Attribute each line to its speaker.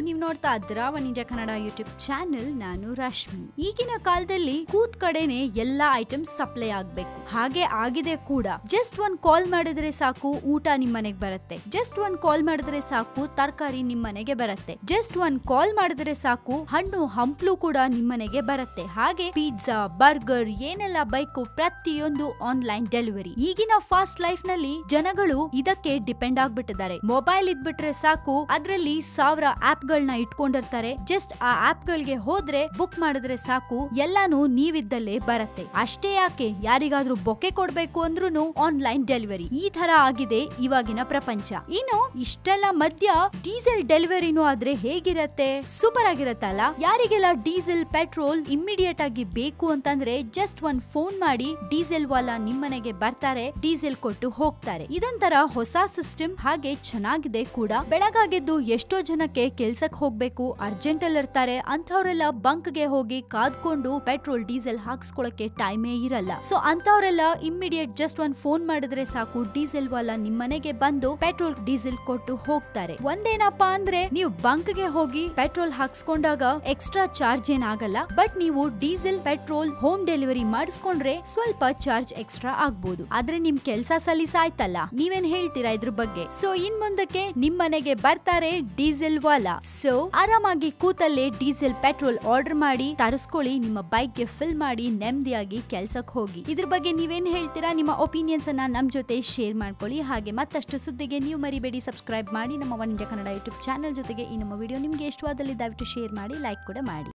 Speaker 1: ನೀವು ನೋಡ್ತಾ ಇದ್ದೀರಾ one India Kannada YouTube channel ನಾನು ರಶ್ಮಿ. ಈಗಿನ ಕಾಲದಲ್ಲಿ ಕೂತ್ ಕಡೆನೆ ಎಲ್ಲಾ ಐಟಮ್ಸ್ ಸಪ್ಲೈ ಆಗ್ಬೇಕು. ಹಾಗೆ ಆಗಿದೆ ಕೂಡ. ಜಸ್ಟ್ ಒಂದ್ ಕಾಲ್ ಮಾಡಿದ್ರೆ ಸಾಕು, ಊಟ ನಿಮ್ ಮನೆಗ್ ಬರುತ್ತೆ. ಜಸ್ಟ್ ಒಂದ್ ಕಾಲ್ ಮಾಡಿದ್ರೆ ಸಾಕು, ತರಕಾರಿ ನಿಮ್ ಮನೆಗೆ ಬರುತ್ತೆ. ಜಸ್ಟ್ ಒಂದ್ ಕಾಲ್ ಮಾಡಿದ್ರೆ ಸಾಕು, ಹಣ್ಣು, ಹಂಪ್ಲು ಕೂಡ ನಿಮ್ ಮನೆಗೆ ಬರುತ್ತೆ. ಹಾಗೆ ಪಿಜ್ಜಾ ಬರ್ಗರ್ ಏನೆಲ್ಲ ಬೇಕು ಪ್ರತಿಯೊಂದು ಆನ್ಲೈನ್ ಡೆಲಿವರಿ ಈಗಿನ ಫಾಸ್ಟ್ ಲೈಫ್ನಲ್ಲಿ ಜನಗಳು ಇದಕ್ಕೆ ಡಿಪೆಂಡ್ ಆಗ್ಬಿಟ್ಟಿದ್ದಾರೆ. ಮೊಬೈಲ್ ಇದ್ಬಿಟ್ರೆ ಸಾಕು, ಅದ್ರಲ್ಲಿ ಸಾವಿರ ಆಪ್ ಗಳನ್ನ ಇಟ್ಕೊಂಡಿರ್ತಾರೆ. ಜಸ್ಟ್ ಆ ಆಪ್ ಗಳಿಗೆ ಹೋದ್ರೆ ಬುಕ್ ಮಾಡಿದ್ರೆ ಸಾಕು. ಎಲ್ಲಾನು ನೀವಿದ್ದಲ್ಲೇ ಬರತ್ತೆ. ಅಷ್ಟೇ ಯಾಕೆ? ಯಾರಿಗಾದ್ರೂ ಬೊಕೆ ಕೊಡ್ಬೇಕು ಅಂದ್ರೂ ಆನ್ಲೈನ್ ಡೆಲಿವರಿ. ಈ ತರ ಆಗಿದೆ ಇವಾಗಿನ ಪ್ರಪಂಚ. ಇನ್ನು ಇಷ್ಟೆಲ್ಲ ಮಧ್ಯ ಡೀಸೆಲ್ ಡೆಲಿವರಿನೂ ಆದ್ರೆ ಹೇಗಿರತ್ತೆ? ಸೂಪರ್ ಆಗಿರತ್ತಲ್ಲ ಯಾರಿಗೆಲ್ಲ ಡೀಸೆಲ್, ಪೆಟ್ರೋಲ್ ಇಮ್ಮಿಡಿಯೇಟ್ ಆಗಿ ಬೇಕು ಅಂತಂದ್ರೆ ಜಸ್ಟ್ ಒಂದ್ ಫೋನ್ ಮಾಡಿ ಡೀಸೆಲ್ ವಾಲಾ ನಿಮ್ಮನೆಗೆ ಬರ್ತಾರೆ, ಡೀಸೆಲ್ ಕೊಟ್ಟು ಹೋಗ್ತಾರೆ. ಇದೊಂಥರ ಹೊಸ ಸಿಸ್ಟಮ್. ಹಾಗೆ ಚೆನ್ನಾಗಿದೆ ಕೂಡ. ಬೆಳಗಾಗಿದ್ದು ಎಷ್ಟೋ ಜನಕ್ಕೆ ಕೆಲ್ಸಕ್ ಹೋಗ್ಬೇಕು ಅರ್ಜೆಂಟ್ ಅಲ್ಲಿ ಇರ್ತಾರೆ, ಅಂಥವ್ರೆಲ್ಲ ಬಂಕ್ಗೆ ಹೋಗಿ ಕಾದ್ಕೊಂಡು ಪೆಟ್ರೋಲ್ ಡೀಸೆಲ್ ಹಾಕ್ಸ್ಕೊಳಕ್ಕೆ ಟೈಮೇ ಇರಲ್ಲ. ಸೊ ಅಂಥವರೆಲ್ಲ ಇಮ್ಮಿಡಿಯೇಟ್ ಜಸ್ಟ್ ಒಂದ್ ಫೋನ್ ಮಾಡಿದ್ರೆ ಸಾಕು ಡೀಸೆಲ್ ವಾಲ ನಿಮ್ ಮನೆಗೆ ಬಂದು ಪೆಟ್ರೋಲ್ ಡೀಸೆಲ್ ಕೊಟ್ಟು ಹೋಗ್ತಾರೆ. ಒಂದೇನಪ್ಪಾ ಅಂದ್ರೆ, ನೀವು ಬಂಕ್ಗೆ ಹೋಗಿ ಪೆಟ್ರೋಲ್ ಹಾಕ್ಸ್ಕೊಂಡಾಗ ಎಕ್ಸ್ಟ್ರಾ ಚಾರ್ಜ್ ಏನಾಗಲ್ಲ ಬಟ್ ನೀವು ಡೀಸೆಲ್ ಪೆಟ್ರೋಲ್ ಹೋಮ್ ಡೆಲಿವರಿ ಮಾಡಿಸ್ಕೊಂಡ್ರೆ ಸ್ವಲ್ಪ ಚಾರ್ಜ್ ಎಕ್ಸ್ಟ್ರಾ ಆಗ್ಬೋದು. ಆದ್ರೆ ನಿಮ್ ಕೆಲ್ಸ ಸಲೀಸಾಯ್ತಲ್ಲ? ನೀವೇನ್ ಹೇಳ್ತೀರಾ ಇದ್ರ ಬಗ್ಗೆ? ಸೊ ಇನ್ ಮುಂದಕ್ಕೆ ನಿಮ್ಮನೆಗೆ ಬರ್ತಾರೆ ಡೀಸೆಲ್ ವಾಲಾ. ಸೊ ಆರಾಮಾಗಿ ಕೂತಲ್ಲೇ ಡೀಸೆಲ್ ಪೆಟ್ರೋಲ್ ಆರ್ಡರ್ ಮಾಡಿ, ತರಿಸ್ಕೊಳ್ಳಿ, ನಿಮ್ಮ ಬೈಕ್ಗೆ ಫಿಲ್ ಮಾಡಿ, ನೆಮ್ಮದಿಯಾಗಿ ಕೆಲ್ಸಕ್ಕೆ ಹೋಗಿ. ಇದ್ರ ಬಗ್ಗೆ ನೀವೇನ್ ಹೇಳ್ತೀರಾ? ನಿಮ್ಮ ಒಪಿನಿಯನ್ಸ್ ಅನ್ನ ನಮ್ ಜೊತೆ ಶೇರ್ ಮಾಡ್ಕೊಳ್ಳಿ. ಹಾಗೆ ಮತ್ತಷ್ಟು ಸುದ್ದಿಗೆ ನೀವು ಮರಿಬೇಡಿ. ಸಬ್ಸ್ಕ್ರೈಬ್ ಮಾಡಿ ನಮ್ಮ one India Kannada YouTube channel ಜೊತೆಗೆ ಈ ನಮ್ಮ ವಿಡಿಯೋ ನಿಮ್ಗೆ ಇಷ್ಟವಾದಲ್ಲಿ ದಯವಿಟ್ಟು ಶೇರ್ ಮಾಡಿ ಲೈಕ್ ಕೂಡ ಮಾಡಿ.